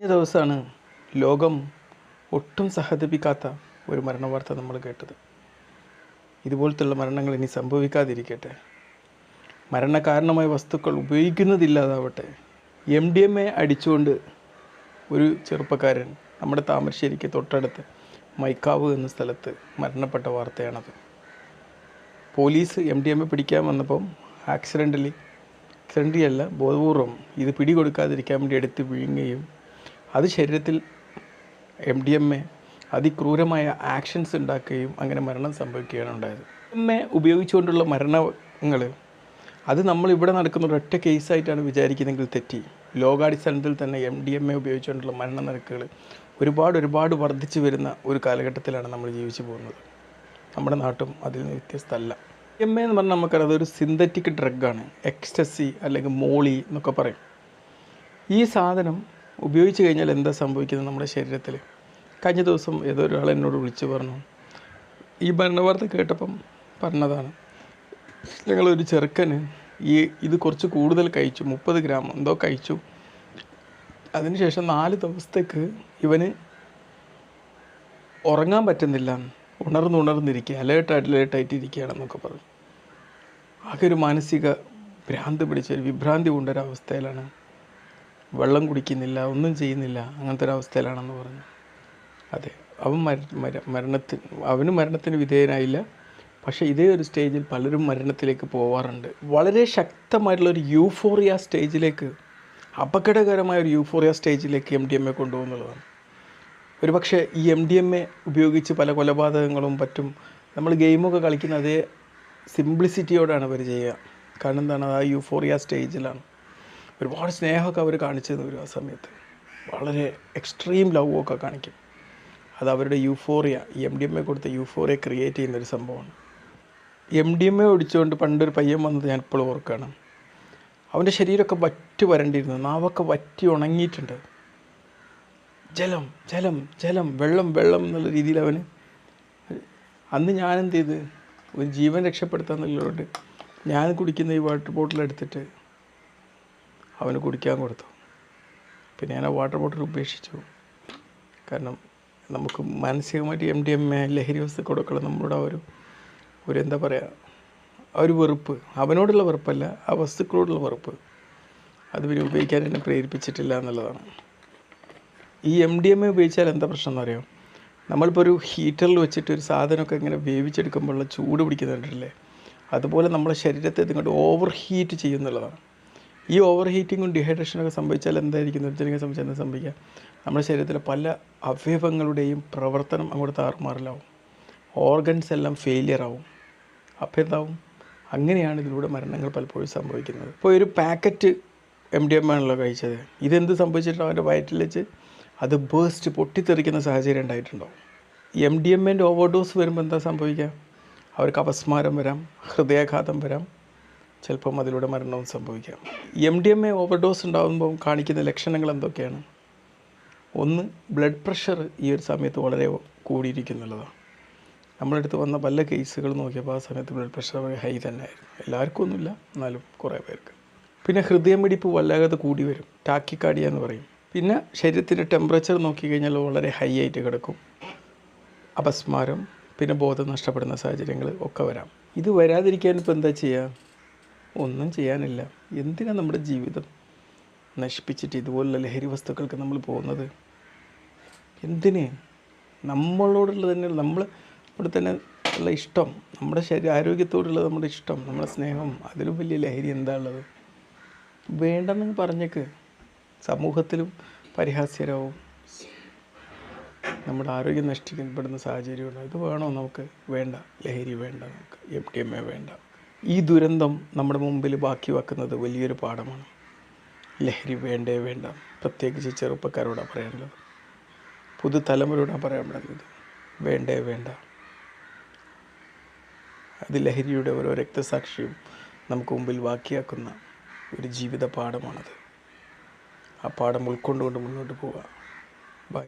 കഴിഞ്ഞ ദിവസമാണ് ലോകം ഒട്ടും സഹതപിക്കാത്ത ഒരു മരണവാർത്ത നമ്മൾ കേട്ടത്. ഇതുപോലത്തുള്ള മരണങ്ങൾ ഇനി സംഭവിക്കാതിരിക്കട്ടെ. മരണകാരണമായ വസ്തുക്കൾ ഉപയോഗിക്കുന്നതില്ലാതാവട്ടെ. എം ഡി എം എ അടിച്ചുകൊണ്ട് ഒരു ചെറുപ്പക്കാരൻ നമ്മുടെ താമരശ്ശേരിക്ക് തൊട്ടടുത്ത് മൈക്കാവ് എന്ന സ്ഥലത്ത് മരണപ്പെട്ട വാർത്തയാണത്. Police M D M A പിടിക്കാൻ വന്നപ്പം ആക്സിഡന്റലി ആക്സിഡന്റലി അല്ല ബോധപൂർവം ഇത് പിടികൊടുക്കാതിരിക്കാൻ വേണ്ടി എടുത്ത് വിഴുങ്ങുകയും അത് ശരീരത്തിൽ എം ഡി എം എ അതിക്രൂരമായ ആക്ഷൻസ് ഉണ്ടാക്കുകയും അങ്ങനെ മരണം സംഭവിക്കുകയാണ് ഉണ്ടായത്. എം എ ഉപയോഗിച്ചുകൊണ്ടുള്ള മരണങ്ങൾ അത് നമ്മൾ ഇവിടെ നടക്കുന്ന ഒരൊറ്റ കേസായിട്ടാണ് വിചാരിക്കുന്നതെങ്കിൽ തെറ്റി. ലോകാടിസ്ഥാനത്തിൽ തന്നെ എം ഡി എം എ ഉപയോഗിച്ചുകൊണ്ടുള്ള മരണ നിരക്കുകൾ ഒരുപാട് ഒരുപാട് വർദ്ധിച്ചു വരുന്ന ഒരു കാലഘട്ടത്തിലാണ് നമ്മൾ ജീവിച്ചു പോകുന്നത്. നമ്മുടെ നാട്ടും അതിൽ നിന്ന് വ്യത്യസ്തമല്ല. എം എ എന്ന് പറഞ്ഞാൽ നമുക്കറിയാം അതൊരു സിന്തറ്റിക് ഡ്രഗാണ് എക്സ്റ്റസി അല്ലെങ്കിൽ മോളി എന്നൊക്കെ പറയും. ഈ സാധനം ഉപയോഗിച്ച് കഴിഞ്ഞാൽ എന്താ സംഭവിക്കുന്നത് നമ്മുടെ ശരീരത്തിൽ? കഴിഞ്ഞ ദിവസം ഏതോ ഒരാൾ എന്നോട് വിളിച്ചു പറഞ്ഞു. ഈ ഭരണവാർത്ത കേട്ടപ്പം പറഞ്ഞതാണ് ഞങ്ങളൊരു ചെറുക്കന് ഈ ഇത് കുറച്ച് കൂടുതൽ കഴിച്ചു മുപ്പത് ഗ്രാം എന്തോ കഴിച്ചു. അതിനുശേഷം നാല് ദിവസത്തേക്ക് ഇവന് ഉറങ്ങാൻ പറ്റുന്നില്ല. ഉണർന്ന് ഉണർന്നിരിക്കുക അലേർട്ടായിട്ട് അലേർട്ടായിട്ട് ഇരിക്കുകയാണെന്നൊക്കെ പറഞ്ഞു. ആകെ ഒരു മാനസിക ഭ്രാന്ത് പിടിച്ച ഒരു വിഭ്രാന്തി കൊണ്ടൊരവസ്ഥയിലാണ്. വെള്ളം കുടിക്കുന്നില്ല ഒന്നും ചെയ്യുന്നില്ല അങ്ങനത്തെ ഒരു അവസ്ഥയിലാണെന്ന് പറഞ്ഞു. അതെ. അവൻ മര മര മരണത്തിന് അവന് മരണത്തിന് വിധേയനായില്ല. പക്ഷേ ഇതേ ഒരു സ്റ്റേജിൽ പലരും മരണത്തിലേക്ക് പോവാറുണ്ട്. വളരെ ശക്തമായിട്ടുള്ള ഒരു യൂഫോറിയ സ്റ്റേജിലേക്ക് അപകടകരമായ ഒരു യൂഫോറിയ സ്റ്റേജിലേക്ക് എം ഡി എം എ കൊണ്ടുപോകുന്നുള്ളതാണ്. ഒരു പക്ഷേ ഈ എം ഡി എം എ ഉപയോഗിച്ച് പല കൊലപാതകങ്ങളും പറ്റും. നമ്മൾ ഗെയിമൊക്കെ കളിക്കുന്ന അതേ സിംപ്ലിസിറ്റിയോടാണ് അവർ ചെയ്യുക. കാരണം എന്താണ്? ആ യൂഫോറിയ സ്റ്റേജിലാണ് ഒരുപാട് സ്നേഹമൊക്കെ അവർ കാണിച്ചു ഒരു ആ സമയത്ത്. വളരെ എക്സ്ട്രീം ലവ് ഒക്കെ കാണിക്കും. അത് അവരുടെ euphoria M D M A കൊടുത്ത യൂഫോറിയ ക്രിയേറ്റ് ചെയ്യുന്ന ഒരു സംഭവമാണ്. എം ഡി എം എ ഒടിച്ചുകൊണ്ട് പണ്ടൊരു പയ്യൻ വന്നത് ഞാൻ ഇപ്പോൾ ഓർക്കുകയാണ് അവന്റെ ശരീരമൊക്കെ വറ്റി വരണ്ടിരുന്നു. നാവൊക്കെ വറ്റി ഉണങ്ങിയിട്ടുണ്ട്. ജലം ജലം ജലം വെള്ളം വെള്ളം എന്നുള്ള രീതിയിൽ അവന് അന്ന് ഞാനെന്ത് ചെയ്ത്? ഒരു ജീവൻ രക്ഷപ്പെടുത്താന്നുള്ളതുകൊണ്ട് ഞാൻ കുടിക്കുന്ന ഈ വാട്ടർ ബോട്ടിൽ എടുത്തിട്ട് അവന് കുടിക്കാൻ കൊടുത്തു. പിന്നെ ഞാൻ ആ വാട്ടർ ബോട്ടിൽ ഉപേക്ഷിച്ചു. കാരണം നമുക്ക് മാനസികമായിട്ട് എം ഡി എം എ ലഹരി വസ്തു കൊടുക്കണം നമ്മളുടെ ഒരു ഒരു എന്താ പറയുക ആ ഒരു വെറുപ്പ്. അവനോടുള്ള വെറുപ്പല്ല ആ വസ്തുക്കളോടുള്ള വെറുപ്പ്. അത് പിന്നെ ഉപയോഗിക്കാൻ എന്നെ പ്രേരിപ്പിച്ചിട്ടില്ല എന്നുള്ളതാണ്. ഈ എം ഡി എം എ ഉപയോഗിച്ചാൽ എന്താ പ്രശ്നം എന്ന് അറിയാം? നമ്മളിപ്പോൾ ഒരു ഹീറ്ററിൽ വെച്ചിട്ട് ഒരു സാധനമൊക്കെ ഇങ്ങനെ വേവിച്ചെടുക്കുമ്പോഴുള്ള ചൂട് പിടിക്കുന്നുണ്ടല്ലേ? അതുപോലെ നമ്മുടെ ശരീരത്തെ ഇങ്ങോട്ട് ഓവർ ഹീറ്റ് ചെയ്യുന്നുള്ളതാണ്. ഈ ഓവർ ഹീറ്റിങ്ങും ഡീഹൈഡ്രേഷനൊക്കെ സംഭവിച്ചാൽ എന്തായിരിക്കും? നിർജലിക്കാൻ സംഭവിച്ചാൽ എന്താ സംഭവിക്കുക? നമ്മുടെ ശരീരത്തിലെ പല അവയവങ്ങളുടെയും പ്രവർത്തനം അങ്ങോട്ട് താറുമാറിലാവും ഓർഗൻസ് എല്ലാം ഫെയിലിയർ ആവും. എന്താവും? അങ്ങനെയാണ് ഇതിലൂടെ മരണങ്ങൾ പലപ്പോഴും സംഭവിക്കുന്നത്. ഇപ്പോൾ ഒരു പാക്കറ്റ് എം ഡി എം ആണല്ലോ കഴിച്ചത്. ഇതെന്ത് സംഭവിച്ചിട്ടുണ്ടോ? അവന്റെ വയറ്റിൽ വെച്ച് അത് ബേസ്റ്റ് പൊട്ടിത്തെറിക്കുന്ന സാഹചര്യം ഉണ്ടായിട്ടുണ്ടാവും എം ഡി എം എന്റെ ഓവർഡോസ് വരുമ്പോൾ എന്താ സംഭവിക്കുക? അവർക്ക് അപസ്മാരം വരാം ഹൃദയാഘാതം വരാം. ചിലപ്പം അതിലൂടെ മരണവും സംഭവിക്കാം. M D M A overdose ഉണ്ടാകുമ്പോൾ കാണിക്കുന്ന ലക്ഷണങ്ങൾ എന്തൊക്കെയാണ്? ഒന്ന് ബ്ലഡ് പ്രഷർ ഈ ഒരു സമയത്ത് വളരെ കൂടിയിരിക്കുന്നുള്ളതാണ്. നമ്മളടുത്ത് വന്ന പല കേസുകൾ നോക്കിയപ്പോൾ ആ സമയത്ത് ബ്ലഡ് പ്രഷർ ഹൈ ഹൈ തന്നെയായിരുന്നു. എല്ലാവർക്കും ഒന്നുമില്ല എന്നാലും കുറേ പേർക്ക്. പിന്നെ ഹൃദയമിടിപ്പ് വല്ലാതെ കൂടി വരും. ടാക്കിക്കാടിയ എന്ന് പറയും. പിന്നെ ശരീരത്തിന്റെ ടെമ്പറേച്ചർ നോക്കിക്കഴിഞ്ഞാൽ വളരെ ഹൈ ആയിട്ട് കിടക്കും. അപസ്മാരം പിന്നെ ബോധം നഷ്ടപ്പെടുന്ന സാഹചര്യങ്ങൾ ഒക്കെ വരാം. ഇത് വരാതിരിക്കാൻ ഇപ്പോൾ എന്താ ചെയ്യുക? ഒന്നും ചെയ്യാനില്ല. എന്തിനാ നമ്മുടെ ജീവിതം നശിപ്പിച്ചിട്ട് ഇതുപോലുള്ള ലഹരി വസ്തുക്കൾക്ക് നമ്മൾ പോകുന്നത്? എന്തിന്? നമ്മളോടുള്ള തന്നെ നമ്മൾ ഇവിടെ തന്നെ ഉള്ള ഇഷ്ടം നമ്മുടെ ശരീര ആരോഗ്യത്തോടുള്ള നമ്മുടെ ഇഷ്ടം നമ്മുടെ സ്നേഹം അതിലും വലിയ ലഹരി എന്താ ഉള്ളത്? വേണ്ടെന്ന് പറഞ്ഞേക്ക്. സമൂഹത്തിലും പരിഹാസ്യരാവും. നമ്മുടെ ആരോഗ്യം നഷ്ടപ്പെടുന്ന സാഹചര്യമുണ്ട്. ഇത് വേണോ നമുക്ക്? വേണ്ട. ലഹരി വേണ്ട നമുക്ക്. എം ടി എം എ വേണ്ട. ഈ ദുരന്തം നമ്മുടെ മുമ്പിൽ ബാക്കി വെക്കുന്നത് വലിയൊരു പാഠമാണ്. ലഹരി വേണ്ടേ വേണ്ട. പ്രത്യേകിച്ച് ചെറുപ്പക്കാരോടാണ് പറയാനുള്ളത്. പുതുതലമുറയോടാണ് പറയാൻ പറയുന്നത് വേണ്ടേ വേണ്ട. അത് ലഹരിയുടെ ഓരോ രക്തസാക്ഷിയും നമുക്ക് മുമ്പിൽ ബാക്കിയാക്കുന്ന ഒരു ജീവിത പാഠമാണത്. ആ പാഠം ഉൾക്കൊണ്ടുകൊണ്ട് മുന്നോട്ട് പോവുക ബൈ